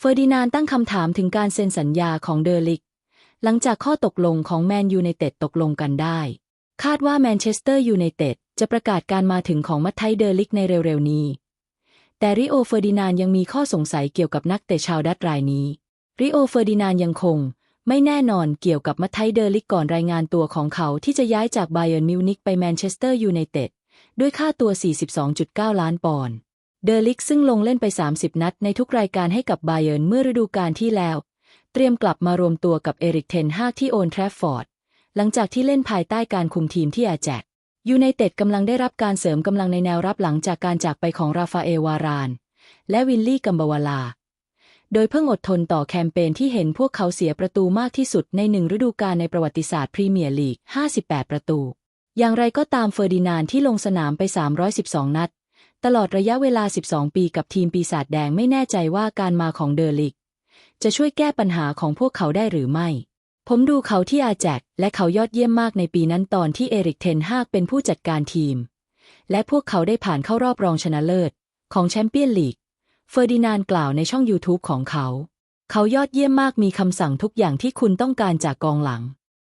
เฟอร์ดินานตั้งคำถามถึงการเซ็นสัญญาของเดอลิก หลังจากข้อตกลงของแมนยูไนเต็ดตกลงกันได้ คาดว่าแมนเชสเตอร์ยูไนเต็ดจะประกาศการมาถึงของมัตไทเดอลิกในเร็วๆนี้ แต่ริโอเฟอร์ดินานยังมีข้อสงสัยเกี่ยวกับนักเตะชาวดัตช์รายนี้ ริโอเฟอร์ดินานยังคง ไม่แน่นอนเกี่ยวกับมัตไทเดอลิกก่อนรายงานตัวของเขาที่จะย้ายจากไบเยิร์นมิวนิกไปแมนเชสเตอร์ยูไนเต็ดด้วยค่าตัว 42.9 ล้านปอนด์ เดอลิกซึ่งลงเล่นไป 30 นัดในทุกรายการให้กับไบเยิร์นเมื่อฤดูกาลที่แล้ว เตรียมกลับมารวมตัวกับเอริกเทนฮากที่โอนแทรฟฟอร์ด หลังจากที่เล่นภายใต้การคุมทีมที่อาแจกยูไนเต็ดกำลังได้รับการเสริมกำลังในแนวรับหลังจากการจากไปของราฟาเอลวาราน และวิลลี่กัมบาวาลา โดยเพิ่งอดทนต่อแคมเปญที่เห็นพวกเขาเสียประตูมากที่สุดในหนึ่งฤดูกาลในประวัติศาสตร์พรีเมียร์ลีก 58 ประตู อย่างไรก็ตามเฟอร์ดินานที่ลงสนามไป 312 นัด ตลอดระยะเวลา 12 ปีกับทีมปีศาจแดงไม่แน่ใจว่าการมาของเดอลิก จะช่วยแก้ปัญหาของพวกเขาได้หรือไม่ ผมดูเขาที่อาแจกและเขายอดเยี่ยมมากในปีนั้นตอนที่เอริกเทนฮากเป็นผู้จัดการทีม และพวกเขาได้ผ่านเข้ารอบรองชนะเลิศ ของแชมเปี้ยนลีก เฟอร์ดินานกล่าวในช่อง YouTube ของเขา เขายอดเยี่ยมมากมีคำสั่งทุกอย่างที่คุณต้องการจากกองหลัง